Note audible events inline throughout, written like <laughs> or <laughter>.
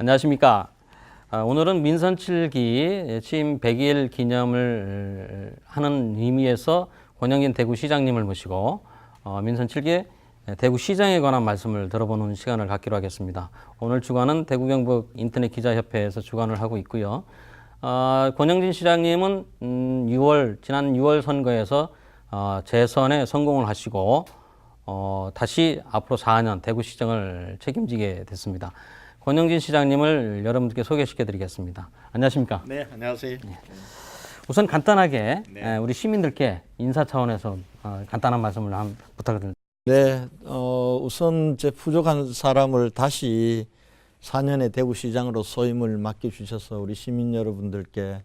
안녕하십니까. 아, 오늘은 민선 7기 취임 100일 기념을 하는 의미에서 권영진 대구시장님을 모시고 어, 민선 7기 대구시장에 관한 말씀을 들어보는 시간을 갖기로 하겠습니다. 오늘 주관은 대구경북 인터넷 기자협회에서 주관을 하고 있고요. 어, 권영진 시장님은 음, 6월 지난 6월 선거에서 어, 재선에 성공을 하시고 어, 다시 앞으로 4년 대구시장을 책임지게 됐습니다. 권영진 시장님을 여러분들께 소개시켜 드리겠습니다. 안녕하십니까? 네, 안녕하세요. 우선 간단하게 네. 에, 우리 시민들께 인사 차원에서 어, 간단한 말씀을 한 부탁드립니다. 네, 어, 우선 제 부족한 사람을 다시 4년의 대구시장으로 소임을 맡겨주셔서 우리 시민 여러분들께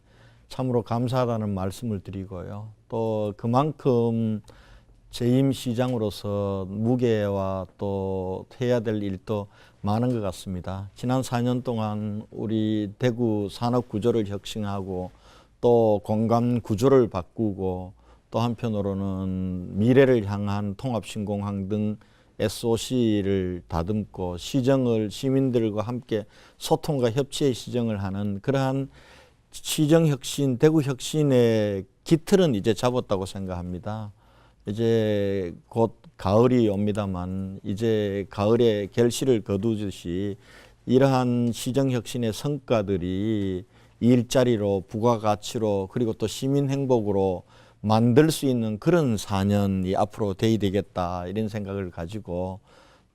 참으로 감사하다는 말씀을 드리고요. 또 그만큼 재임 시장으로서 무게와 또 해야 될 일도 많은 것 같습니다. 지난 4년 동안 우리 대구 산업 구조를 혁신하고 또 공간 구조를 바꾸고 또 한편으로는 미래를 향한 통합신공항 등 SOC를 다듬고 시정을 시민들과 함께 소통과 협치의 시정을 하는 그러한 시정 혁신, 대구 혁신의 기틀은 이제 잡았다고 생각합니다. 이제 곧 가을이 옵니다만 이제 가을에 결실을 거두듯이 이러한 시정혁신의 성과들이 일자리로 부가가치로 그리고 또 시민 행복으로 만들 수 있는 그런 4년이 앞으로 돼야 되겠다 이런 생각을 가지고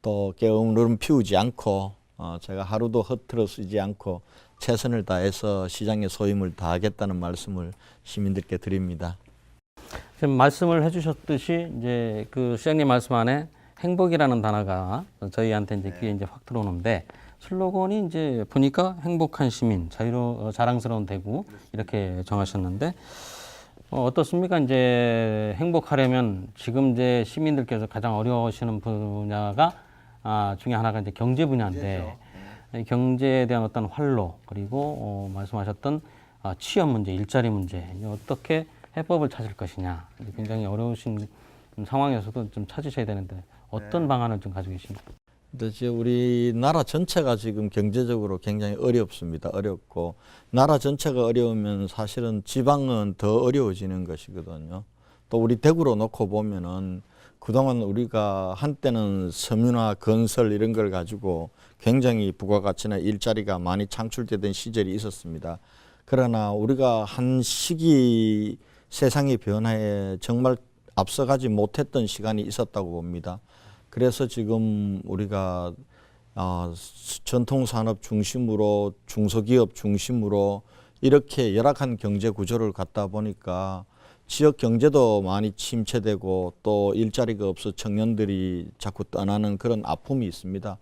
또 게으름 피우지 않고 어, 제가 하루도 허투루 쓰지 않고 최선을 다해서 시장의 소임을 다하겠다는 말씀을 시민들께 드립니다. 지금 말씀을 해주셨듯이 이제 그 시장님 말씀 안에 행복이라는 단어가 저희한테 이제 귀에 이제 확 들어오는데 슬로건이 이제 보니까 행복한 시민, 자유로 어, 자랑스러운 대구 이렇게 정하셨는데 어, 어떻습니까? 이제 행복하려면 지금 이제 시민들께서 가장 어려워하시는 분야가 아, 중에 하나가 이제 경제 분야인데 이 경제에 대한 어떤 활로 그리고 어, 말씀하셨던 아, 취업 문제, 일자리 문제 어떻게 해법을 찾을 것이냐 굉장히 어려우신 상황에서도 좀 찾으셔야 되는데 어떤 방안을 좀 가지고 계십니까? 근데 이제 우리나라 전체가 지금 경제적으로 굉장히 어렵습니다. 어렵고 나라 전체가 어려우면 사실은 지방은 더 어려워지는 것이거든요. 또 우리 대구로 놓고 보면은 그동안 우리가 한때는 섬유나 건설 이런 걸 가지고 굉장히 부가가치나 일자리가 많이 창출되던 시절이 있었습니다. 그러나 우리가 한 시기 세상의 변화에 정말 앞서가지 못했던 시간이 있었다고 봅니다. 그래서 지금 우리가 어, 전통 산업 중심으로 중소기업 중심으로 이렇게 열악한 경제 구조를 갖다 보니까 지역 경제도 많이 침체되고 또 일자리가 없어 청년들이 자꾸 떠나는 그런 아픔이 있습니다.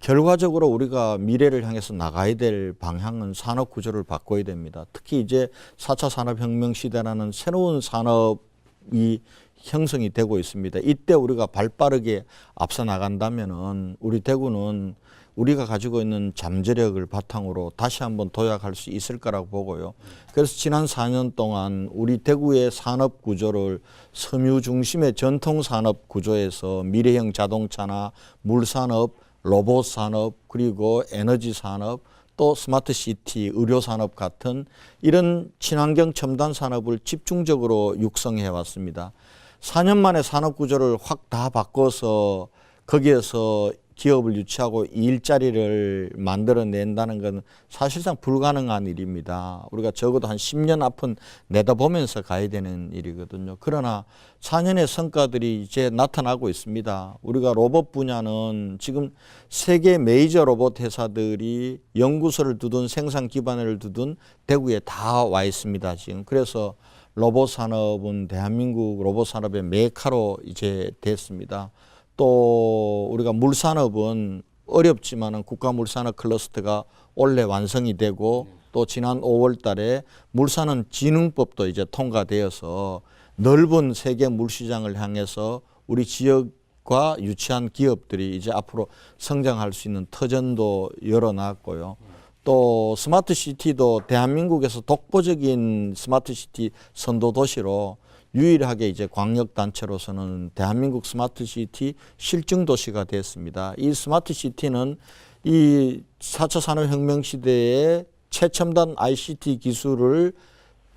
결과적으로 우리가 미래를 향해서 나가야 될 방향은 산업 구조를 바꿔야 됩니다. 특히 이제 4차 산업혁명 시대라는 새로운 산업이 형성이 되고 있습니다. 이때 우리가 발 빠르게 앞서 나간다면은 우리 대구는 우리가 가지고 있는 잠재력을 바탕으로 다시 한번 도약할 수 있을 거라고 보고요. 그래서 지난 4년 동안 우리 대구의 산업 구조를 섬유 중심의 전통 산업 구조에서 미래형 자동차나 물산업, 로봇 산업, 그리고 에너지 산업, 또 스마트 시티, 의료 산업 같은 이런 친환경 첨단 산업을 집중적으로 육성해 왔습니다. 4년 만에 산업 구조를 확 다 바꿔서 거기에서 기업을 유치하고 일자리를 만들어낸다는 건 사실상 불가능한 일입니다. 우리가 적어도 한 10년 앞은 내다보면서 가야 되는 일이거든요. 그러나 4년의 성과들이 이제 나타나고 있습니다. 우리가 로봇 분야는 지금 세계 메이저 로봇 회사들이 연구소를 두든 생산 기반을 두든 대구에 다 와 있습니다. 지금 그래서 로봇 산업은 대한민국 로봇 산업의 메카로 이제 됐습니다. 또 우리가 물산업은 어렵지만은 국가 물산업 클러스터가 올해 완성이 되고 또 지난 5월 달에 물산업 진흥법도 이제 통과되어서 넓은 세계 물시장을 향해서 우리 지역과 유치한 기업들이 이제 앞으로 성장할 수 있는 터전도 열어놨고요. 또 스마트 시티도 대한민국에서 독보적인 스마트 시티 선도 도시로 유일하게 이제 광역 단체로서는 대한민국 스마트 시티 실증 도시가 됐습니다. 이 스마트 시티는 이 4차 산업혁명 시대에 최첨단 ICT 기술을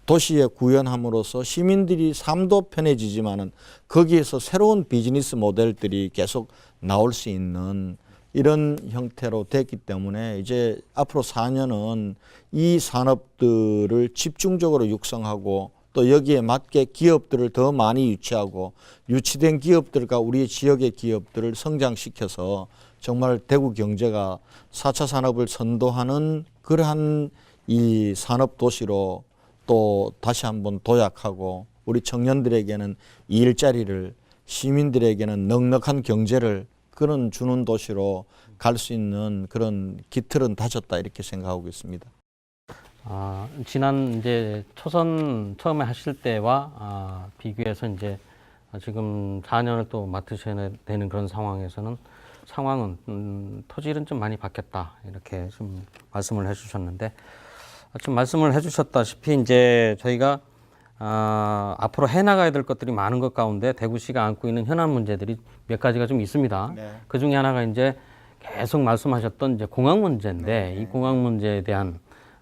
도시에 구현함으로써 시민들이 삶도 편해지지만은 거기에서 새로운 비즈니스 모델들이 계속 나올 수 있는 이런 형태로 됐기 때문에 이제 앞으로 4년은 이 산업들을 집중적으로 육성하고 또 여기에 맞게 기업들을 더 많이 유치하고 유치된 기업들과 우리 지역의 기업들을 성장시켜서 정말 대구 경제가 4차 산업을 선도하는 그러한 이 산업 도시로 또 다시 한번 도약하고 우리 청년들에게는 일자리를 시민들에게는 넉넉한 경제를 그런 주는 도시로 갈 수 있는 그런 기틀은 다졌다 이렇게 생각하고 있습니다. 아, 지난 이제 초선 처음에 하실 때와 아, 비교해서 이제 지금 4년을 또 맡으셔야 되는 그런 상황에서는 상황은 음, 토질은 좀 많이 바뀌었다 이렇게 좀 말씀을 해주셨는데 지금 말씀을 해주셨다시피 이제 저희가 아, 앞으로 해나가야 될 것들이 많은 것 가운데 대구시가 안고 있는 현안 문제들이 몇 가지가 좀 있습니다. 네. 그 중에 하나가 이제 계속 말씀하셨던 이제 공항 문제인데 이 공항 문제에 대한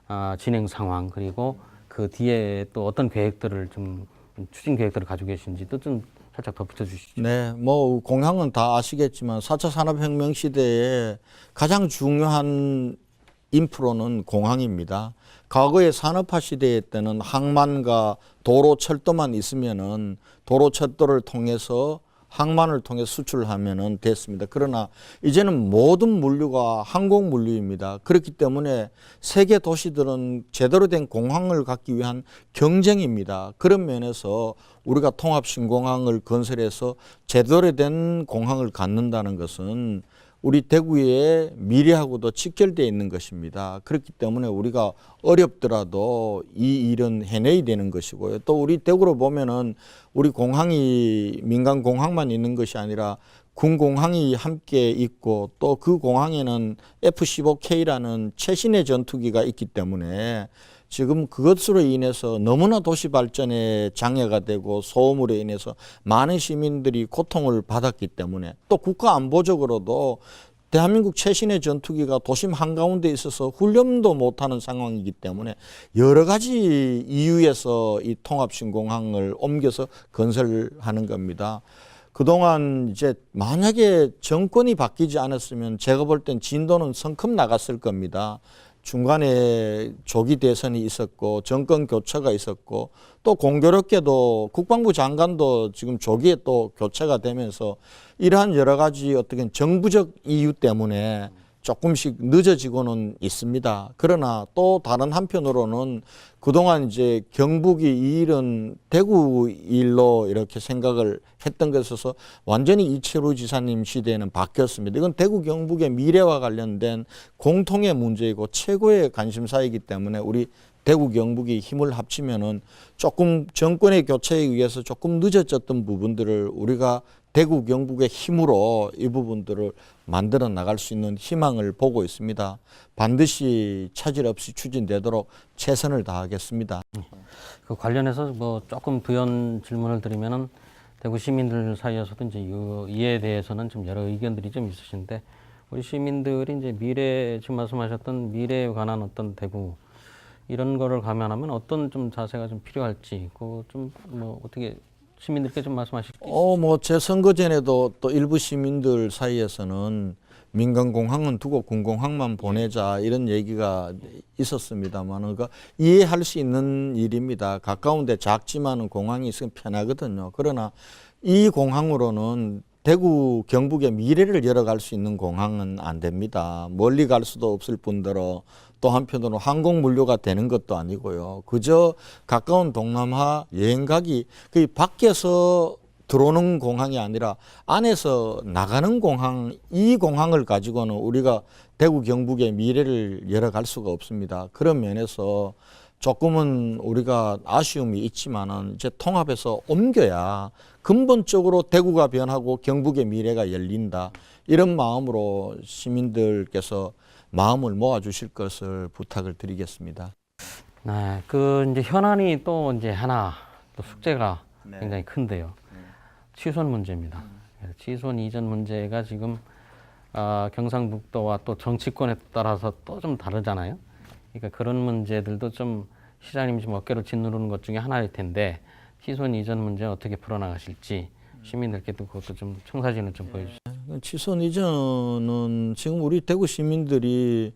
아, 진행 상황 그리고 그 뒤에 또 어떤 계획들을 좀 추진 계획들을 가지고 계신지도 좀 살짝 덧붙여 주시죠. 네, 뭐 공항은 다 아시겠지만 4차 산업혁명 시대에 가장 중요한 인프로는 공항입니다. 과거의 산업화 시대 때는 항만과 도로 철도만 있으면은 도로 철도를 통해서 항만을 통해 수출하면은 됐습니다. 그러나 이제는 모든 물류가 항공 물류입니다. 그렇기 때문에 세계 도시들은 제대로 된 공항을 갖기 위한 경쟁입니다. 그런 면에서 우리가 통합 신공항을 건설해서 제대로 된 공항을 갖는다는 것은 우리 대구의 미래하고도 직결되어 있는 것입니다. 그렇기 때문에 우리가 어렵더라도 이 일은 해내야 되는 것이고요. 또 우리 대구로 보면은 우리 공항이 민간 공항만 있는 것이 아니라 군 공항이 함께 있고 또 그 공항에는 F-15K라는 최신의 전투기가 있기 때문에 지금 그것으로 인해서 너무나 도시 발전에 장애가 되고 소음으로 인해서 많은 시민들이 고통을 받았기 때문에 또 국가 안보적으로도 대한민국 최신의 전투기가 도심 한가운데 있어서 훈련도 못하는 상황이기 때문에 여러 가지 이유에서 이 통합신공항을 옮겨서 건설하는 겁니다. 그동안 이제 만약에 정권이 바뀌지 않았으면 제가 볼 땐 진도는 성큼 나갔을 겁니다. 중간에 조기 대선이 있었고 정권 교체가 있었고 또 공교롭게도 국방부 장관도 지금 조기에 또 교체가 되면서 이러한 여러 가지 어떻게 정부적 이유 때문에 조금씩 늦어지고는 있습니다. 그러나 또 다른 한편으로는 그동안 이제 경북이 이 일은 대구 일로 이렇게 생각을 했던 것에서 완전히 이철우 지사님 시대에는 바뀌었습니다. 이건 대구 경북의 미래와 관련된 공통의 문제이고 최고의 관심사이기 때문에 우리 대구 경북이 힘을 합치면은 조금 정권의 교체에 의해서 조금 늦어졌던 부분들을 우리가 대구 경북의 힘으로 이 부분들을 만들어 나갈 수 있는 희망을 보고 있습니다. 반드시 차질 없이 추진되도록 최선을 다하겠습니다. 그 관련해서 뭐 조금 부연 질문을 드리면은 대구 시민들 사이에서도 이제 이- 이에 대해서는 좀 여러 의견들이 좀 있으신데 우리 시민들이 이제 미래 지금 말씀하셨던 미래에 관한 어떤 대구 이런 거를 감안하면 어떤 좀 자세가 좀 필요할지 그좀뭐 어떻게 시민들께 좀 말씀하실 어, 뭐 제 선거 전에도 또 일부 시민들 사이에서는 민간 공항은 두고 군공항만 보내자 이런 얘기가 있었습니다만 그러니까 이해할 수 있는 일입니다. 가까운데 작지만은 공항이 있으면 편하거든요. 그러나 이 공항으로는 대구 경북의 미래를 열어갈 수 있는 공항은 안 됩니다. 멀리 갈 수도 없을 뿐더러 또 한편으로는 항공 물류가 되는 것도 아니고요. 그저 가까운 동남아 여행 가기 그 밖에서 들어오는 공항이 아니라 안에서 나가는 공항 이 공항을 가지고는 우리가 대구 경북의 미래를 열어갈 수가 없습니다. 그런 면에서 조금은 우리가 아쉬움이 있지만은 이제 통합해서 옮겨야 근본적으로 대구가 변하고 경북의 미래가 열린다. 이런 마음으로 시민들께서 마음을 모아 주실 것을 부탁을 드리겠습니다. 네, 그 이제 현안이 또 이제 하나 또 숙제가 네. 굉장히 큰데요. 취소는 문제입니다. 취소는 이전 문제가 지금 아, 경상북도와 또 정치권에 따라서 또 좀 다르잖아요. 그러니까 그런 문제들도 좀 시장님이 좀 어깨를 짓누르는 것 중에 하나일 텐데 시선 이전 문제 어떻게 풀어나가실지 시민들께 또 그것도 좀 청사진을 좀 보여주시죠. 치선 이전은 지금 우리 대구 시민들이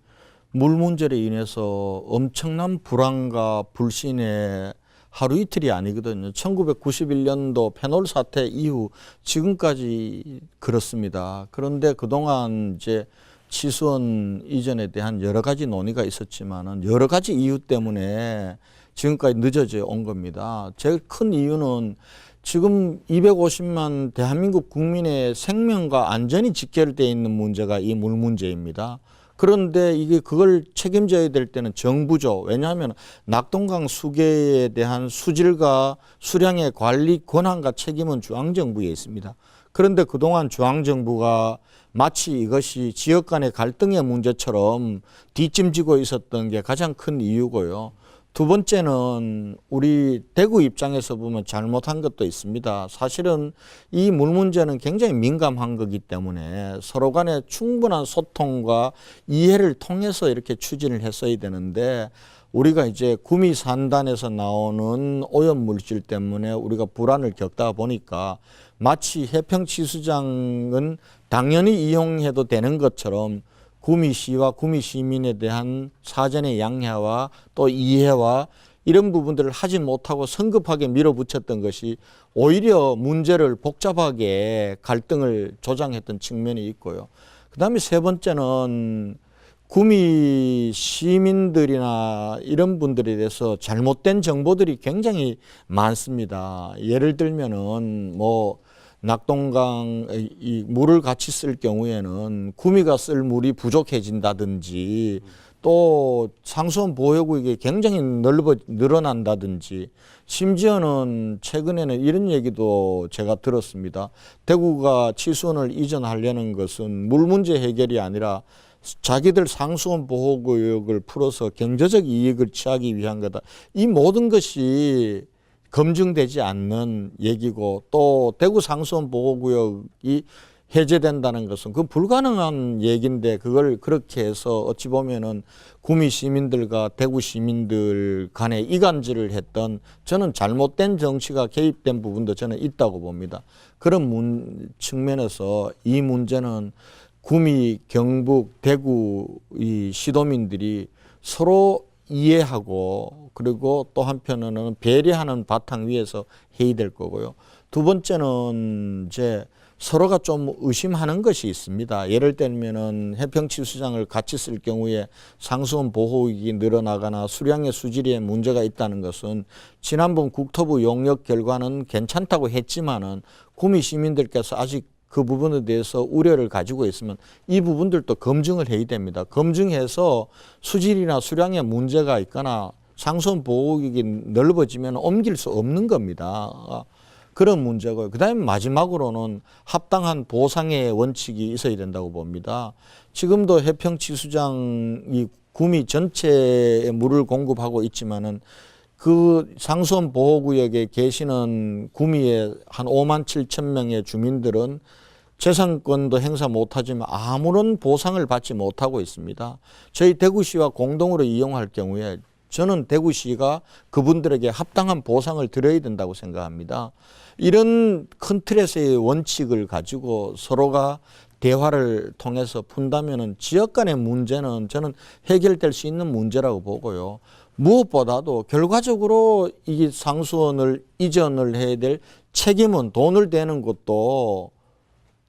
물 문제로 인해서 엄청난 불안과 불신에 하루 이틀이 아니거든요. 1991년도 페놀 사태 이후 지금까지 그렇습니다. 그런데 그동안 이제 치수원 이전에 대한 여러 가지 논의가 있었지만은 여러 가지 이유 때문에 지금까지 늦어져 온 겁니다. 제일 큰 이유는 지금 250만 대한민국 국민의 생명과 안전이 직결되어 있는 문제가 이 물 문제입니다. 그런데 이게 그걸 책임져야 될 때는 정부죠. 왜냐하면 낙동강 수계에 대한 수질과 수량의 관리 권한과 책임은 중앙정부에 있습니다. 그런데 그동안 중앙정부가 마치 이것이 지역 간의 갈등의 문제처럼 뒷짐지고 있었던 게 가장 큰 이유고요. 두 번째는 우리 대구 입장에서 보면 잘못한 것도 있습니다. 사실은 이 물 문제는 굉장히 민감한 거기 때문에 서로 간에 충분한 소통과 이해를 통해서 이렇게 추진을 했어야 되는데 우리가 이제 구미 산단에서 나오는 오염 물질 때문에 우리가 불안을 겪다 보니까 마치 해평 치수장은 당연히 이용해도 되는 것처럼 구미시와 구미시민에 대한 사전의 양해와 또 이해와 이런 부분들을 하지 못하고 성급하게 밀어붙였던 것이 오히려 문제를 복잡하게 갈등을 조장했던 측면이 있고요. 그 다음에 세 번째는 구미 시민들이나 이런 분들에 대해서 잘못된 정보들이 굉장히 많습니다. 예를 들면은 뭐 낙동강 이 물을 같이 쓸 경우에는 구미가 쓸 물이 부족해진다든지 또 상수원 보호구역이 굉장히 넓어 늘어난다든지 심지어는 최근에는 이런 얘기도 제가 들었습니다. 대구가 치수원을 이전하려는 것은 물 문제 해결이 아니라 자기들 상수원 보호구역을 풀어서 경제적 이익을 취하기 위한 거다. 이 모든 것이 검증되지 않는 얘기고 또 대구 상수원 보호구역이 해제된다는 것은 그 불가능한 얘기인데 그걸 그렇게 해서 어찌 보면은 구미 시민들과 대구 시민들 간에 이간질을 했던 저는 잘못된 정치가 개입된 부분도 저는 있다고 봅니다. 그런 문, 측면에서 이 문제는 구미, 경북, 대구 이 시도민들이 서로 이해하고 그리고 또 한편으로는 배려하는 바탕 위에서 회의될 거고요. 두 번째는 이제 서로가 좀 의심하는 것이 있습니다. 예를 들면은 해평치수장을 같이 쓸 경우에 상수원 보호익이 늘어나거나 수량의 수질에 문제가 있다는 것은 지난번 국토부 용역 결과는 괜찮다고 했지만은 구미 시민들께서 아직 그 부분에 대해서 우려를 가지고 있으면 이 부분들도 검증을 해야 됩니다. 검증해서 수질이나 수량에 문제가 있거나 상수원 보호익이 넓어지면 옮길 수 없는 겁니다. 그런 문제고요. 그다음에 마지막으로는 합당한 보상의 원칙이 있어야 된다고 봅니다. 지금도 해평치수장이 구미 전체에 물을 공급하고 있지만은 그 상수원 보호구역에 계시는 구미의 한 5만 7천 명의 주민들은 재산권도 행사 못하지만 아무런 보상을 받지 못하고 있습니다. 저희 대구시와 공동으로 이용할 경우에 저는 대구시가 그분들에게 합당한 보상을 드려야 된다고 생각합니다. 이런 큰 틀에서의 원칙을 가지고 서로가 대화를 통해서 푼다면은 지역 간의 문제는 저는 해결될 수 있는 문제라고 보고요. 무엇보다도 결과적으로 이 상수원을 이전을 해야 될 책임은 돈을 대는 것도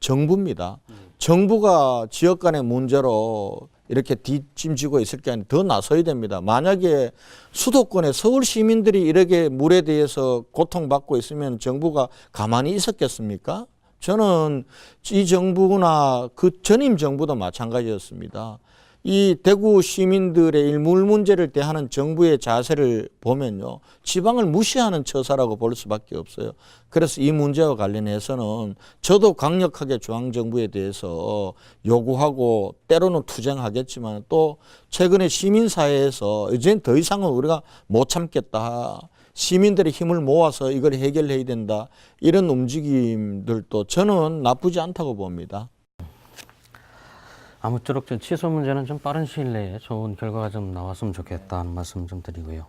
정부입니다. 정부가 지역 간의 문제로 이렇게 뒷짐지고 있을 게 아니라 더 나서야 됩니다. 만약에 수도권의 서울 시민들이 이렇게 물에 대해서 고통받고 있으면 정부가 가만히 있었겠습니까? 저는 이 정부나 그 전임 정부도 마찬가지였습니다. 이 대구 시민들의 일물 문제를 대하는 정부의 자세를 보면요. 지방을 무시하는 처사라고 볼 수밖에 없어요. 그래서 이 문제와 관련해서는 저도 강력하게 중앙정부에 대해서 요구하고 때로는 투쟁하겠지만 또 최근에 시민사회에서 이젠 더 이상은 우리가 못 참겠다. 시민들의 힘을 모아서 이걸 해결해야 된다. 이런 움직임들도 저는 나쁘지 않다고 봅니다. 아무쪼록 저 취소 문제는 좀 빠른 시일 내에 좋은 결과가 좀 나왔으면 좋겠다는 말씀 좀 드리고요.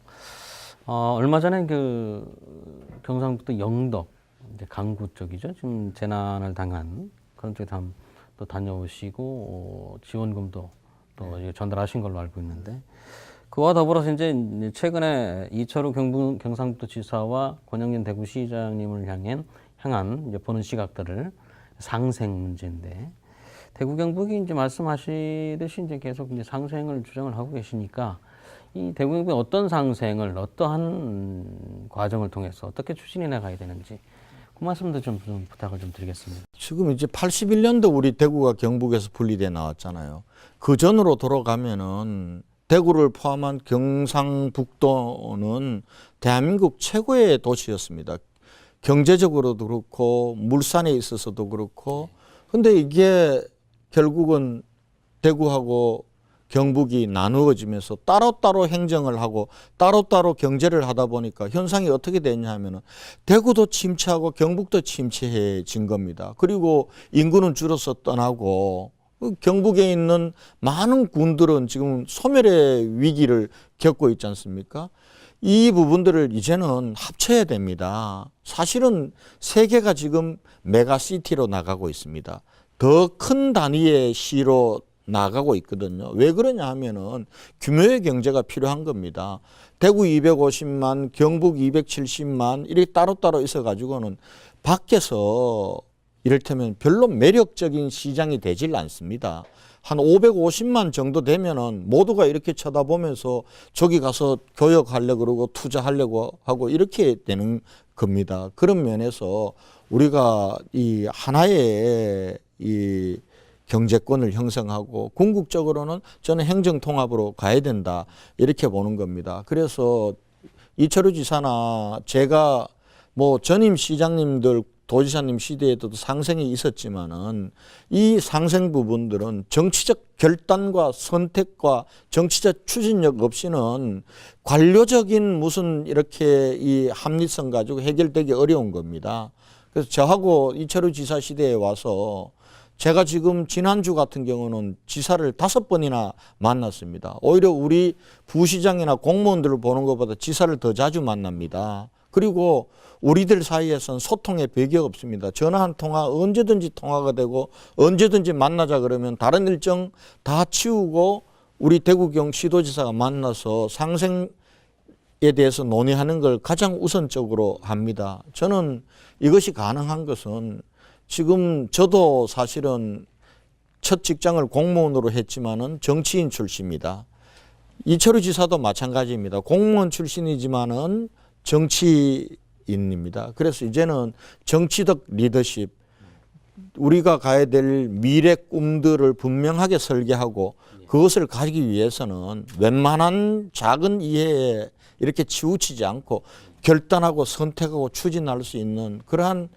어, 얼마 전에 그 경상북도 영덕 이제 강구 쪽이죠. 지금 재난을 당한 그런 쪽에 다- 또 다녀오시고 어, 지원금도 또 이제 전달하신 걸로 알고 있는데 그와 더불어서 이제 최근에 이철우 경북, 경상북도 지사와 권영진 대구시장님을 향한 향한 이제 보는 시각들을 상생 문제인데 대구 경북이 이제 말씀하시듯이 이제 계속 이제 상생을 주장을 하고 계시니까 이 대구 경북이 어떤 상생을 어떠한 과정을 통해서 어떻게 추진해 나가야 되는지 그 말씀도 좀, 좀 부탁을 좀 드리겠습니다. 지금 이제 81년도 우리 대구가 경북에서 분리돼 나왔잖아요. 그 전으로 돌아가면은 대구를 포함한 경상북도는 대한민국 최고의 도시였습니다. 경제적으로도 그렇고 물산에 있어서도 그렇고 근데 이게 결국은 대구하고 경북이 나누어지면서 따로따로 행정을 하고 따로따로 경제를 하다 보니까 현상이 어떻게 됐냐 하면은 대구도 침체하고 경북도 침체해진 겁니다. 그리고 인구는 줄어서 떠나고 그 경북에 있는 많은 군들은 지금 소멸의 위기를 겪고 있지 않습니까? 이 부분들을 이제는 합쳐야 됩니다. 사실은 세계가 지금 메가시티로 나가고 있습니다. 더 큰 단위의 시로 나가고 있거든요. 왜 그러냐 하면은 규모의 경제가 필요한 겁니다. 대구 250만, 경북 270만 이렇게 따로따로 있어 가지고는 밖에서 이를테면 별로 매력적인 시장이 되질 않습니다. 한 550만 정도 되면은 모두가 이렇게 쳐다보면서 저기 가서 교역하려고 그러고 투자하려고 하고 이렇게 되는 겁니다. 그런 면에서 우리가 이 하나의 이 경제권을 형성하고 궁극적으로는 저는 행정 통합으로 가야 된다 이렇게 보는 겁니다. 그래서 이철우 지사나 제가 뭐 전임 시장님들 도지사님 시대에도 상생이 있었지만은 이 상생 부분들은 정치적 결단과 선택과 정치적 추진력 없이는 관료적인 무슨 이렇게 이 합리성 가지고 해결되기 어려운 겁니다. 그래서 저하고 이철우 지사 시대에 와서 제가 지금 지난주 같은 경우는 지사를 다섯 번이나 만났습니다. 오히려 우리 부시장이나 공무원들을 보는 것보다 지사를 더 자주 만납니다. 그리고 우리들 사이에선 소통의 벽이 없습니다. 전화 한 통화 언제든지 통화가 되고 언제든지 만나자 그러면 다른 일정 다 치우고 우리 대구경 시도지사가 만나서 상생 에 대해서 논의하는 걸 가장 우선적으로 합니다. 저는 이것이 가능한 것은 지금 저도 사실은 첫 직장을 공무원으로 했지만은 정치인 출신입니다. 이철우 지사도 마찬가지입니다. 공무원 출신이지만은 정치인입니다. 그래서 이제는 정치적 리더십, 우리가 가야 될 미래 꿈들을 분명하게 설계하고 그것을 가지기 위해서는 웬만한 작은 이해에 이렇게 치우치지 않고 결단하고 선택하고 추진할 수 있는 그러한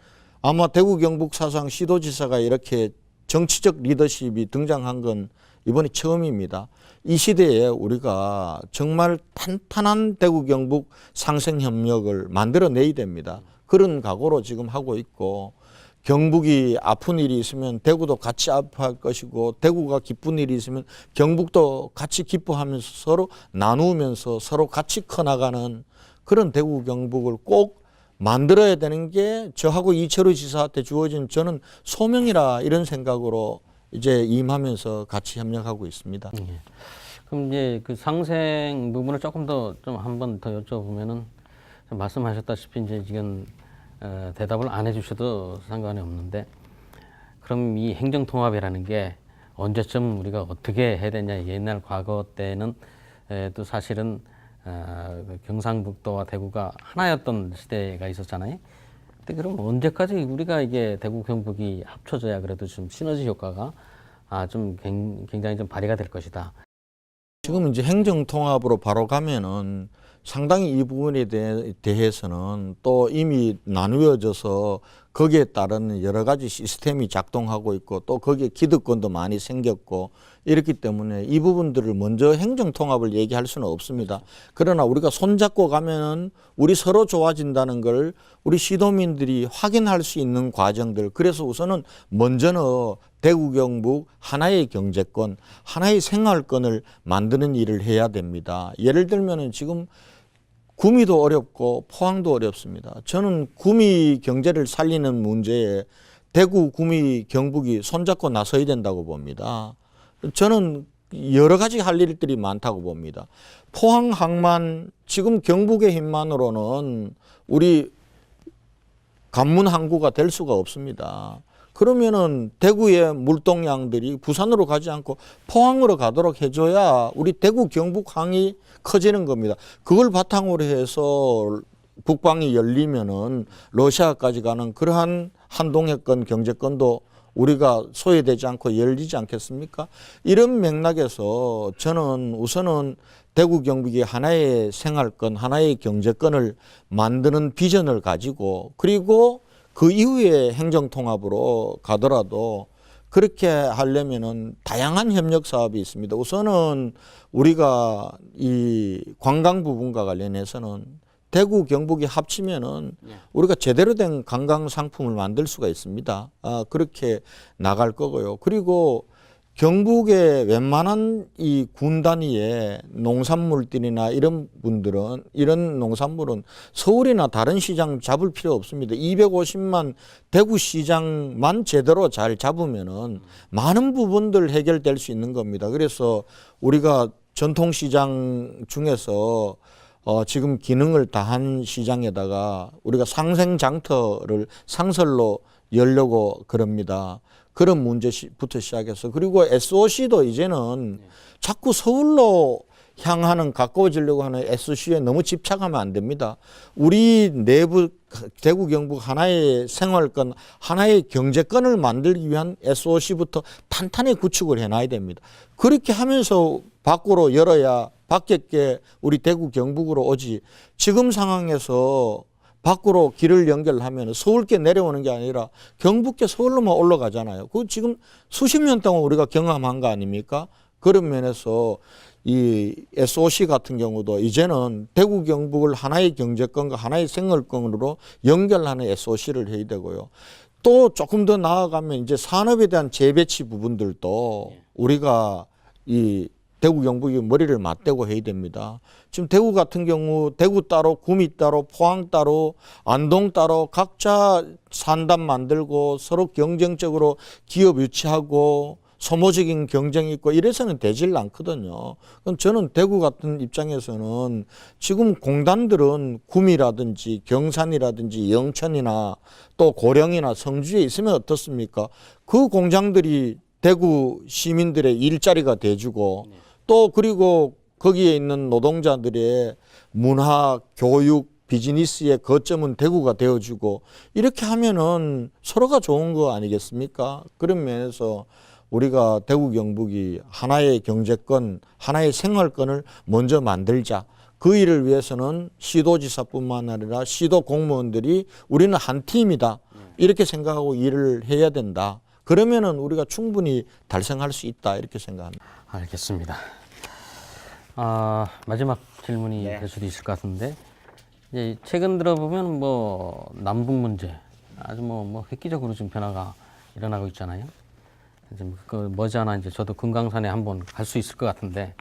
아마 대구 경북 사상 시도지사가 이렇게 정치적 리더십이 등장한 건 이번이 처음입니다. 이 시대에 우리가 정말 탄탄한 대구 경북 상생 협력을 만들어내야 됩니다. 그런 각오로 지금 하고 있고 경북이 아픈 일이 있으면 대구도 같이 아파할 것이고 대구가 기쁜 일이 있으면 경북도 같이 기뻐하면서 서로 나누면서 서로 같이 커나가는 그런 대구 경북을 꼭 만들어야 되는 게 저하고 이철우 지사한테 주어진 저는 소명이라 이런 생각으로 이제 임하면서 같이 협력하고 있습니다. 예. 그럼 이제 그 상생 부분을 조금 더 좀 한 번 더 여쭤보면은 좀 말씀하셨다시피 이제 지금 어, 대답을 안 해주셔도 상관이 없는데 그럼 이 행정 통합이라는 게 언제쯤 우리가 어떻게 해야 되냐 옛날 과거 때는 에, 또 사실은 어, 그 경상북도와 대구가 하나였던 시대가 있었잖아요. 근데 그럼 언제까지 우리가 이게 대구 경북이 합쳐져야 그래도 좀 시너지 효과가 아, 좀 굉- 굉장히 좀 발휘가 될 것이다. 지금 이제 행정 통합으로 바로 가면은 상당히 이 부분에 대, 대해서는 또 이미 나누어져서 거기에 따른 여러 가지 시스템이 작동하고 있고 또 거기에 기득권도 많이 생겼고 이렇기 때문에 이 부분들을 먼저 행정 통합을 얘기할 수는 없습니다. 그러나 우리가 손잡고 가면은 우리 서로 좋아진다는 걸 우리 시도민들이 확인할 수 있는 과정들. 그래서 우선은 먼저는 대구 경북 하나의 경제권, 하나의 생활권을 만드는 일을 해야 됩니다. 예를 들면은 지금 구미도 어렵고 포항도 어렵습니다. 저는 구미 경제를 살리는 문제에 대구, 구미, 경북이 손잡고 나서야 된다고 봅니다. 저는 여러 가지 할 일들이 많다고 봅니다. 포항, 항만 지금 경북의 힘만으로는 우리 관문 항구가 될 수가 없습니다. 그러면은 대구의 물동량들이 부산으로 가지 않고 포항으로 가도록 해줘야 우리 대구 경북 항이 커지는 겁니다. 그걸 바탕으로 해서 국방이 열리면은 러시아까지 가는 그러한 한동해권 경제권도 우리가 소외되지 않고 열리지 않겠습니까? 이런 맥락에서 저는 우선은 대구 경북이 하나의 생활권, 하나의 경제권을 만드는 비전을 가지고 그리고 그 이후에 행정통합으로 가더라도 그렇게 하려면은 다양한 협력 사업이 있습니다. 우선은 우리가 이 관광 부분과 관련해서는 대구 경북이 합치면은 우리가 제대로 된 관광 상품을 만들 수가 있습니다. 아, 그렇게 나갈 거고요. 그리고 경북의 웬만한 이 군 단위의 농산물들이나 이런 분들은 이런 농산물은 서울이나 다른 시장 잡을 필요 없습니다. 250만 대구 시장만 제대로 잘 잡으면은 많은 부분들 해결될 수 있는 겁니다. 그래서 우리가 전통 시장 중에서 어, 지금 기능을 다한 시장에다가 우리가 상생 장터를 상설로 열려고 그럽니다. 그런 문제부터 시작해서 그리고 SOC도 이제는 자꾸 서울로 향하는 가까워지려고 하는 SOC에 너무 집착하면 안 됩니다. 우리 내부 대구 경북 하나의 생활권, 하나의 경제권을 만들기 위한 SOC부터 탄탄히 구축을 해놔야 됩니다. 그렇게 하면서 밖으로 열어야 밖에 우리 대구 경북으로 오지. 지금 상황에서 밖으로 길을 연결하면 서울께 내려오는 게 아니라 경북께 서울로만 올라가잖아요. 그 지금 수십 년 동안 우리가 경험한 거 아닙니까? 그런 면에서 이 SOC 같은 경우도 이제는 대구 경북을 하나의 경제권과 하나의 생활권으로 연결하는 SOC를 해야 되고요. 또 조금 더 나아가면 이제 산업에 대한 재배치 부분들도 우리가 이 대구 경북이 머리를 맞대고 해야 됩니다. 지금 대구 같은 경우 대구 따로 구미 따로 포항 따로 안동 따로 각자 산단 만들고 서로 경쟁적으로 기업 유치하고 소모적인 경쟁이 있고 이래서는 되질 않거든요. 그럼 저는 대구 같은 입장에서는 지금 공단들은 구미라든지 경산이라든지 영천이나 또 고령이나 성주에 있으면 어떻습니까? 그 공장들이 대구 시민들의 일자리가 돼주고 또 그리고 거기에 있는 노동자들의 문화, 교육, 비즈니스의 거점은 대구가 되어주고 이렇게 하면은 서로가 좋은 거 아니겠습니까? 그런 면에서 우리가 대구 경북이 하나의 경제권, 하나의 생활권을 먼저 만들자. 그 일을 위해서는 시도지사뿐만 아니라 시도 공무원들이 우리는 한 팀이다. 이렇게 생각하고 일을 해야 된다. 그러면은 우리가 충분히 달성할 수 있다. 이렇게 생각합니다. 알겠습니다. 아, 마지막 질문이 될 수도 있을 것 같은데 이제 최근 들어 보면 뭐 남북 문제 아주 뭐, 뭐 획기적으로 지금 변화가 일어나고 있잖아요. 이제 그 머지않아 이제 저도 금강산에 한번 갈 수 있을 것 같은데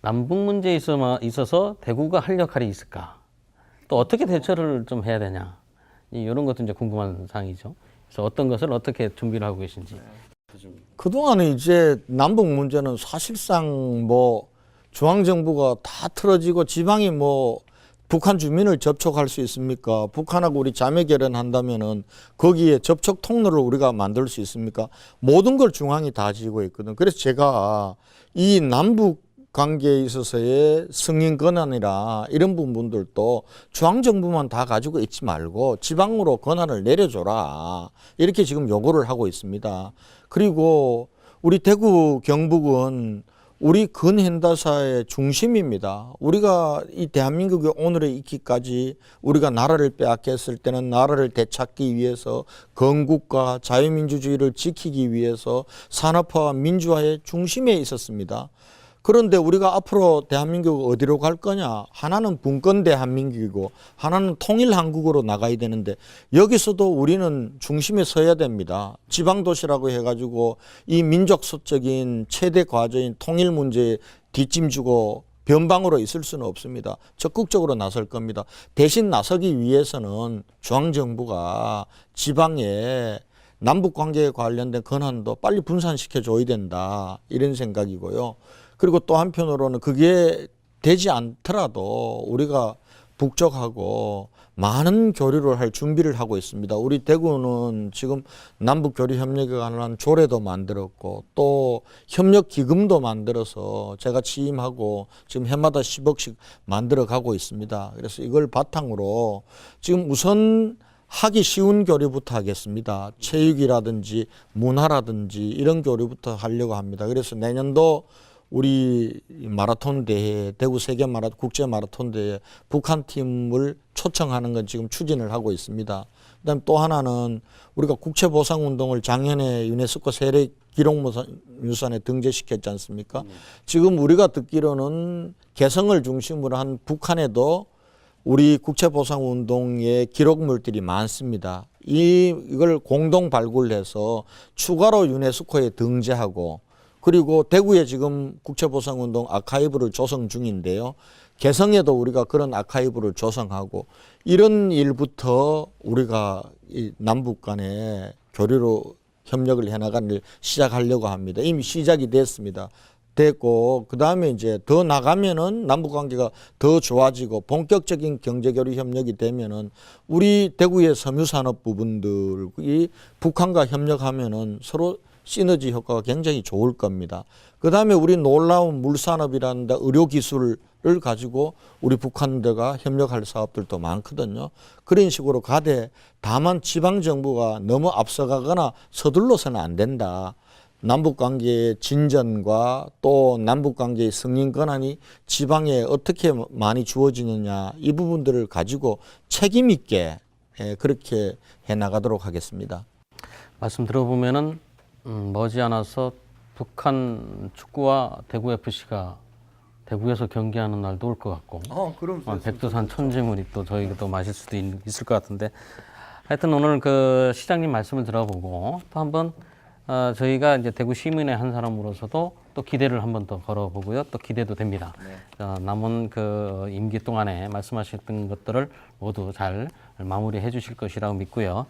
남북 문제에 있어 있어서 대구가 할 역할이 있을까? 또 어떻게 대처를 좀 해야 되냐? 이 이런 것도 이제 궁금한 사항이죠. 그래서 어떤 것을 어떻게 준비를 하고 계신지. 그동안에 이제 남북 문제는 사실상 뭐 중앙정부가 다 틀어지고 지방이 뭐 북한 주민을 접촉할 수 있습니까? 북한하고 우리 자매 결연한다면은 거기에 접촉 통로를 우리가 만들 수 있습니까? 모든 걸 중앙이 다 지고 있거든. 그래서 제가 이 남북 관계에 있어서의 승인 권한이라 이런 부분들도 중앙정부만 다 가지고 있지 말고 지방으로 권한을 내려줘라. 이렇게 지금 요구를 하고 있습니다. 그리고 우리 대구 경북은 우리 근현대사의 중심입니다. 우리가 이 대한민국의 오늘에 있기까지 우리가 나라를 빼앗겼을 때는 나라를 되찾기 위해서 건국과 자유민주주의를 지키기 위해서 산업화와 민주화의 중심에 있었습니다. 그런데 우리가 앞으로 대한민국 어디로 갈 거냐? 하나는 분권 대한민국이고 하나는 통일 한국으로 나가야 되는데 여기서도 우리는 중심에 서야 됩니다. 지방 도시라고 해 가지고 이 민족소적인 최대 과제인 통일 문제에 뒷짐지고 변방으로 있을 수는 없습니다. 적극적으로 나설 겁니다. 대신 나서기 위해서는 중앙정부가 지방에 남북 관계에 관련된 권한도 빨리 분산시켜 줘야 된다. 이런 생각이고요. 그리고 또 한편으로는 그게 되지 않더라도 우리가 북쪽하고 많은 교류를 할 준비를 하고 있습니다. 우리 대구는 지금 남북 교류 협력에 관한 조례도 만들었고 또 협력 기금도 만들어서 제가 취임하고 지금 해마다 10억씩 만들어 가고 있습니다. 그래서 이걸 바탕으로 지금 우선 하기 쉬운 교류부터 하겠습니다. 체육이라든지 문화라든지 이런 교류부터 하려고 합니다. 그래서 내년도 우리 마라톤 대회 대구 세계 마라 국제 마라톤 대회 북한 팀을 초청하는 건 지금 추진을 하고 있습니다. 그다음 또 하나는 우리가 국제 보상 운동을 작년에 유네스코 세계 기록 유산에 등재시켰지 않습니까? 지금 우리가 듣기로는 개성을 중심으로 한 북한에도 우리 국제 보상 운동의 기록물들이 많습니다. 이 이걸 공동 발굴해서 추가로 유네스코에 등재하고 그리고 대구에 지금 국제보상운동 아카이브를 조성 중인데요. 개성에도 우리가 그런 아카이브를 조성하고 이런 일부터 우리가 이 남북 간의 교류로 협력을 해나가는 일 시작하려고 합니다. 이미 시작이 됐습니다. 됐고 그 다음에 이제 더 나가면은 남북 관계가 더 좋아지고 본격적인 경제 교류 협력이 되면은 우리 대구의 섬유 산업 부분들이 북한과 협력하면은 서로 시너지 효과가 굉장히 좋을 겁니다. 그 다음에 우리 놀라운 물산업이란다 의료 기술을 가지고 우리 북한들과 협력할 사업들도 많거든요. 그런 식으로 가되 다만 지방 정부가 너무 앞서가거나 서둘러서는 안 된다. 남북 관계의 진전과 또 남북 관계의 승인 권한이 지방에 어떻게 많이 주어지느냐 이 부분들을 가지고 책임 있게 예, 그렇게 해 나가도록 하겠습니다. 말씀 들어보면은 음, 머지않아서 북한 축구와 대구 FC가 대구에서 경기하는 날도 올 것 같고 어, 그럼 어, 백두산 천지물이 또 저희가 또 마실 수도 있, 있을 것 같은데 하여튼 오늘 그 시장님 말씀을 들어보고 또 한번 어, 저희가 이제 대구 시민의 한 사람으로서도 또 기대를 한 번 더 걸어보고요 또 기대도 됩니다. 어, 남은 그 임기 동안에 말씀하셨던 것들을 모두 잘 마무리해 주실 것이라고 믿고요.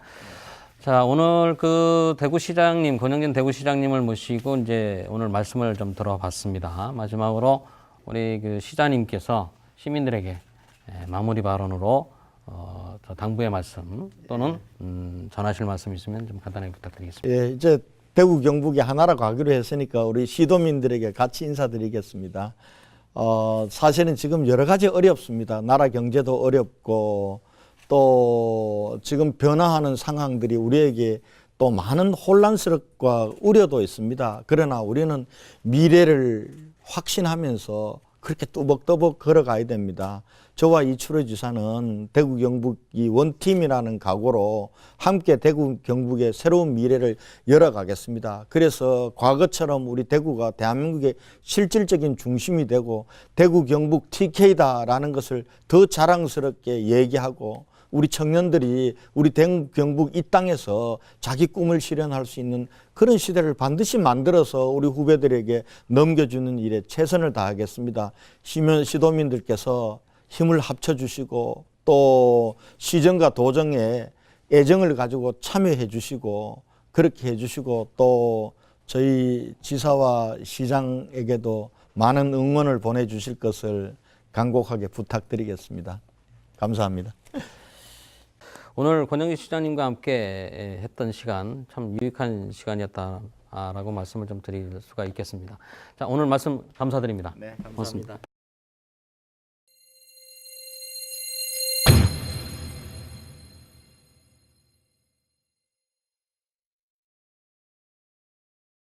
자, 오늘 그 대구시장님, 권영진 대구시장님을 모시고 이제 오늘 말씀을 좀 들어봤습니다. 마지막으로 우리 그 시장님께서 시민들에게 예, 마무리 발언으로 어, 저 당부의 말씀 또는 음, 전하실 말씀 있으면 좀 간단하게 부탁드리겠습니다. 예, 이제 대구 경북이 하나라고 하기로 했으니까 우리 시도민들에게 같이 인사드리겠습니다. 어, 사실은 지금 여러 가지 어렵습니다. 나라 경제도 어렵고 또 지금 변화하는 상황들이 우리에게 또 많은 혼란스럽과 우려도 있습니다. 그러나 우리는 미래를 확신하면서 그렇게 또벅또벅 걸어가야 됩니다. 저와 이철호 지사는 대구 경북이 원팀이라는 각오로 함께 대구 경북의 새로운 미래를 열어가겠습니다. 그래서 과거처럼 우리 대구가 대한민국의 실질적인 중심이 되고 대구 경북 TK다라는 것을 더 자랑스럽게 얘기하고 우리 청년들이 우리 대구 경북 이 땅에서 자기 꿈을 실현할 수 있는 그런 시대를 반드시 만들어서 우리 후배들에게 넘겨주는 일에 최선을 다하겠습니다. 시민 시도민들께서 힘을 합쳐 주시고 또 시정과 도정에 애정을 가지고 참여해 주시고 그렇게 해 주시고 또 저희 지사와 시장에게도 많은 응원을 보내 주실 것을 간곡하게 부탁드리겠습니다. 감사합니다. <laughs> 오늘 권영진 시장님과 함께 했던 시간 참 유익한 시간이었다라고 말씀을 좀 드릴 수가 있겠습니다. 자, 오늘 말씀 감사드립니다. 네, 고맙습니다.